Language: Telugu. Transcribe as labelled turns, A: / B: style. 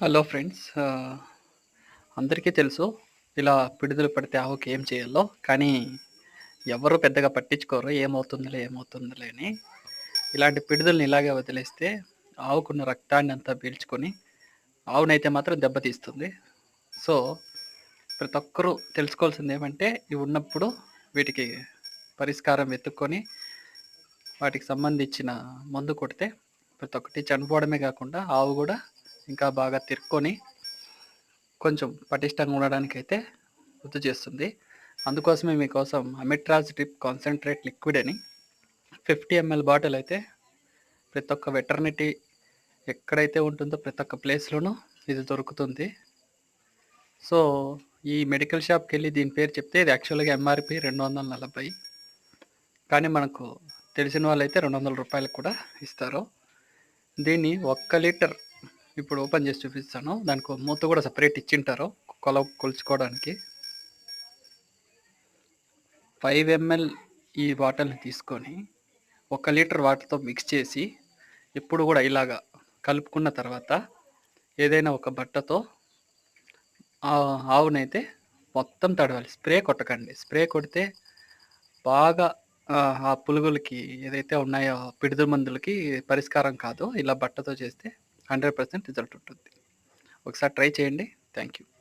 A: హలో ఫ్రెండ్స్ అందరికీ తెలుసు ఇలా పిడుదలు పడితే ఆవుకి ఏం చేయాలో. కానీ ఎవరు పెద్దగా పట్టించుకోరు. ఏమవుతుందిలే, ఏమవుతుందిలే అని. ఇలాంటి పిడుదలని ఇలాగే వదిలేస్తే ఆవుకున్న రక్తాన్ని అంతా పీల్చుకొని ఆవునైతే మాత్రం దెబ్బతీస్తుంది. సో, ప్రతి ఒక్కరూ తెలుసుకోవాల్సిందేమంటే ఇవి ఉన్నప్పుడు వీటికి పరిష్కారం వెతుక్కొని వాటికి సంబంధించిన మందు కొడితే ప్రతి ఒక్కటి చనిపోవడమే కాకుండా ఆవు కూడా ఇంకా బాగా తిరుక్కొని కొంచెం పటిష్టంగా ఉండడానికి అయితే వృద్ధి చేస్తుంది. అందుకోసమే మీకోసం అమిట్రాజ్ డ్రిప్ కాన్సన్ట్రేట్ లిక్విడ్ అని 50 ఎంఎల్ బాటిల్ అయితే ప్రతి ఒక్క వెటర్నిటీ ఎక్కడైతే ఉంటుందో ప్రతి ఒక్క ప్లేస్‌లోనూ ఇది దొరుకుతుంది. సో, ఈ మెడికల్ షాప్కి వెళ్ళి దీని పేరు చెప్తే ఇది యాక్చువల్‌గా ఎంఆర్పి రెండు వందల నలభై కానీ మనకు తెలిసిన వాళ్ళైతే రూ. 200 కూడా ఇస్తారు. దీన్ని ఒక్క లీటర్ ఇప్పుడు ఓపెన్ చేసి చూపిస్తాను. దానికో మూత కూడా సపరేట్ ఇచ్చింటారు. కొల కొలుచుకోవడానికి. ఫైవ్ ఎంఎల్ ఈ బాటిల్‌ని తీసుకొని, ఒక లీటర్ వాటర్‌తో మిక్స్ చేసి, ఎప్పుడు కూడా ఇలాగా కలుపుకున్న తర్వాత ఏదైనా ఒక బట్టతో ఆవునైతే మొత్తం తడవాలి. స్ప్రే కొట్టకండి. స్ప్రే కొడితే బాగా ఆ పులుగులకి ఏదైతే ఉన్నాయో పిడుదు మందులకి పరిష్కారం కాదు. ఇలా బట్టతో చేస్తే 100% రిజల్ట్ ఉంటుంది. ఒకసారి ట్రై చేయండి. Thank you.